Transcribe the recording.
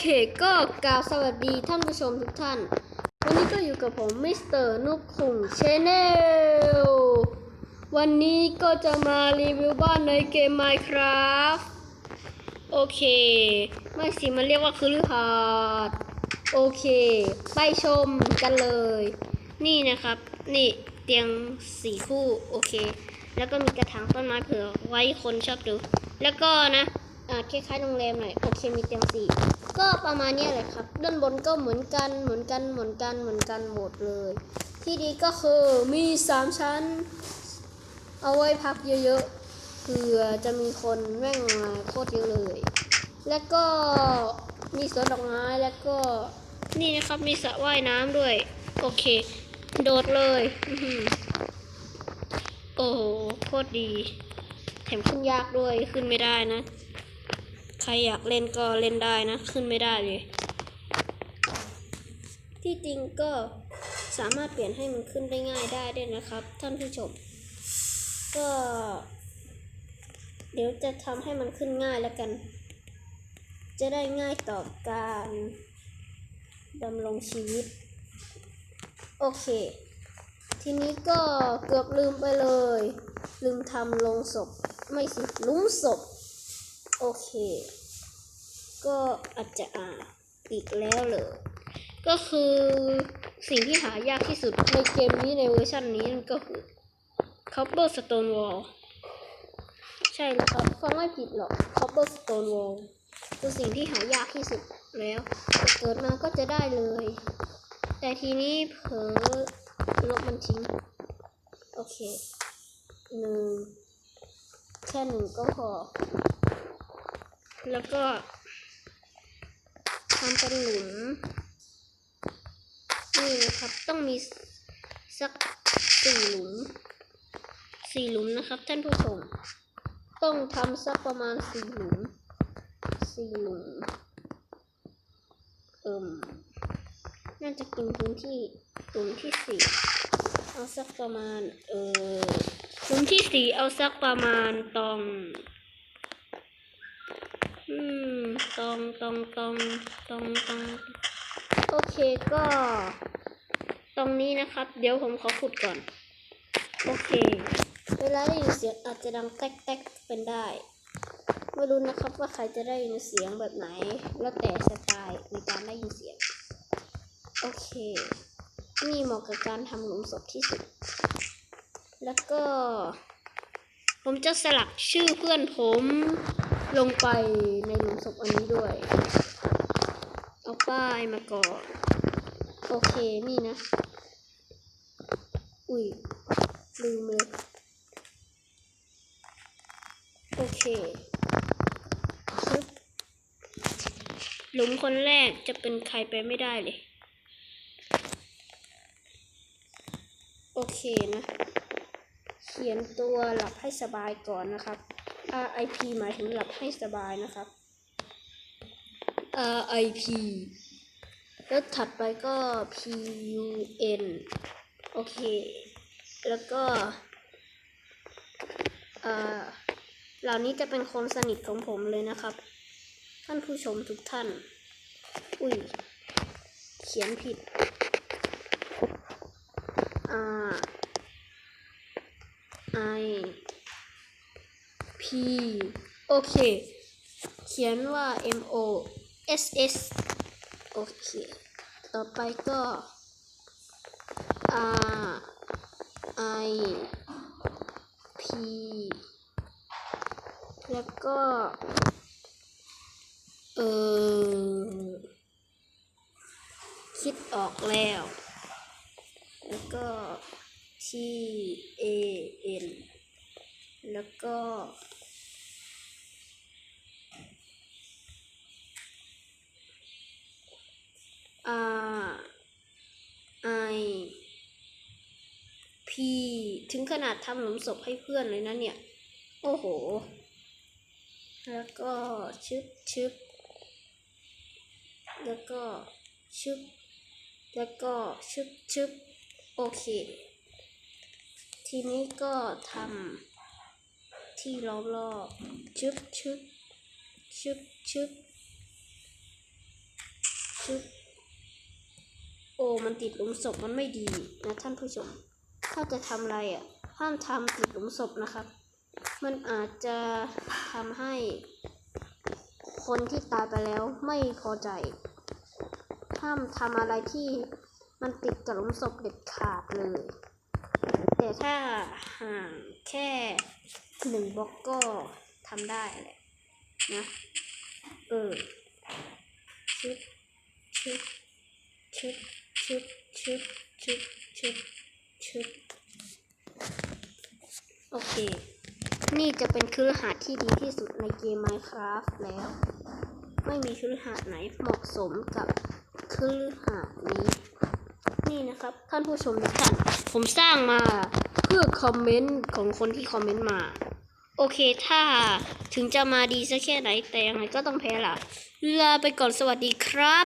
เคก็กล่าวสวัสดีท่านผู้ชมทุกท่าน วันนี้ก็อยู่กับผมมิสเตอร์นุกคุงชแนลวันนี้ก็จะมารีวิวบ้านในเกม Minecraft โอเค ไม่สิมันเรียกว่าคือลือหาดโอเค ไปชมกันเลย นี่นะครับ นี่เตียงสี่คู่ โอเค แล้วก็มีกระถางต้นไม้เผื่อไว้คนชอบดู แล้วก็นะอ่าคล้ายๆโรงแรมหน่อย โอเค มีเตียงสี่ ก็ประมาณนี้ยแหละครับ ด้านบนก็เหมือนกันเหมือนกันเหมือนกันเหมือนกันหมดเลย ที่ดีก็คือมีสามชั้น เอาไว้พักเยอะๆเผื่อจะมีคนแม่งมาโคตรเยอะเลย แล้วก็มีสวนดอกไม้แล้วก็นี่นะครับมีสระว่ายน้ำด้วย โอเค โดดเลยโอ้โหโคตรดี แถมขึ้นยากด้วยขึ้นไม่ได้นะ ครอยากเล่นก็เล่นได้นะ ขึ้นไม่ได้เลย ที่จริงก็สามารถเปลี่ยนให้มันขึ้นได้ง่ายได้ด้วยนะครับ ท่านผู้ชม ก็ เดี๋ยวจะทำให้มันขึ้นง่ายแล้วกัน จะได้ง่ายต่อการดำรงชีวิต โอเค ทีนี้ก็เกือบลืมไปเลย ลืมทำลงศพ ไม่สิลุมศพ โอเค ก็อาจจะอ่านอีกแล้วเลยก็คือสิ่งที่หายากที่สุดในเกมนี้ในเวอร์ชันนี้นั่นก็คือ Copper Stone Wall ใช่แล้วครับฟังไม่ผิดหรอก Copper Stone Wall คือสิ่งที่หายากที่สุดแล้วเกิดมาก็จะได้เลย แต่ทีนี้เผลอลบมันทิ้ง โอเคหนึ่งแค่หนึ่งก็พอ แล้วก็ ทำเป็นหลุม นี่นะครับ ต้องมีสักสี่หลุม สี่หลุมนะครับ ท่านผู้ชม ต้องทำสักประมาณสี่หลุม สี่หลุม เอิ่ม น่าจะกินพื้นที่หลุมที่สี่เอาสักประมาณ เออหลุมที่สี่เอาสักประมาณตอง อืม ตองตองตองตองตองโอเคก็ ตรงนี้นะครับ เดี๋ยวผมขอขุดก่อน โอเค เวลาได้ยินเสียงอาจจะดังแต๊กแต๊กเป็นได้ไม่รู้นะครับว่าใครจะได้ยินเสียงแบบไหน แล้วแต่สไตล์ในการได้ยินเสียง โอเค นี่เหมาะกับการทำหลุมศพที่สุด แล้วก็ ผมจะสลักชื่อเพื่อนผม ลงไปในหลุมศพอันนี้ด้วย เอาป้ายมาก่อน โอเคนี่นะ อุ้ยลืมเลยโอเคชึบหลุมคนแรกจะเป็นใครไปไม่ได้เลย โอเคนะ เขียนตัวหลับให้สบายก่อนนะครับ RIP หมายถึงหลับให้สบายนะครับ RIP แล้วถัดไปก็ PUN โอเค แล้วก็อ่าเหล่านี้จะเป็นคนสนิทของผมเลยนะครับ ท่านผู้ชมทุกท่าน อุ้ย เขียนผิด อ่า I P โอเค เขียนว่า M O S S โอเค ต่อไปก็ R I P แล้วก็ เออคิดออกแล้ว แล้วก็ T A N แล้วก็ R I P ถึงขนาดทำหลุมศพให้เพื่อนเลยนะเนี่ย โอ้โห แล้วก็ชึบชึบแล้วก็ชึบแล้วก็ชึบชึบโอเค ทีนี้ก็ทำที่รอบๆชึบชึบชึบชึบชึบ โอ้มันติดหลุมศพมันไม่ดีนะท่านผู้ชม ถ้าจะทำอะไรอะห้ามทำติดหลุมศพนะครับ มันอาจจะทำให้คนที่ตายไปแล้วไม่พอใจ ห้ามทำอะไรที่มันติดกับหลุมศพเด็ดขาดเลย แต่ถ้าห่างแค่หนึ่งบล็อกก็ทำได้แหละนะ เออชึบชึบชึบ ชึบชึบชึบชึบชึบโอเค นี่จะเป็นคฤหาสที่ดีที่สุดในเกม Minecraft แล้ว ไม่มีคฤหาสไหนเหมาะสมกับคฤหาสน์นี้ นี่นะครับ ท่านผู้ชมทุกท่าน ผมสร้างมาเพื่อคอมเมนต์ของคนที่คอมเมนต์มา โอเคถ้าถึงจะมาดีสักแค่ไหนแต่ยังไงก็ต้องแพ้ล่ะ ลาไปก่อนสวัสดีครับ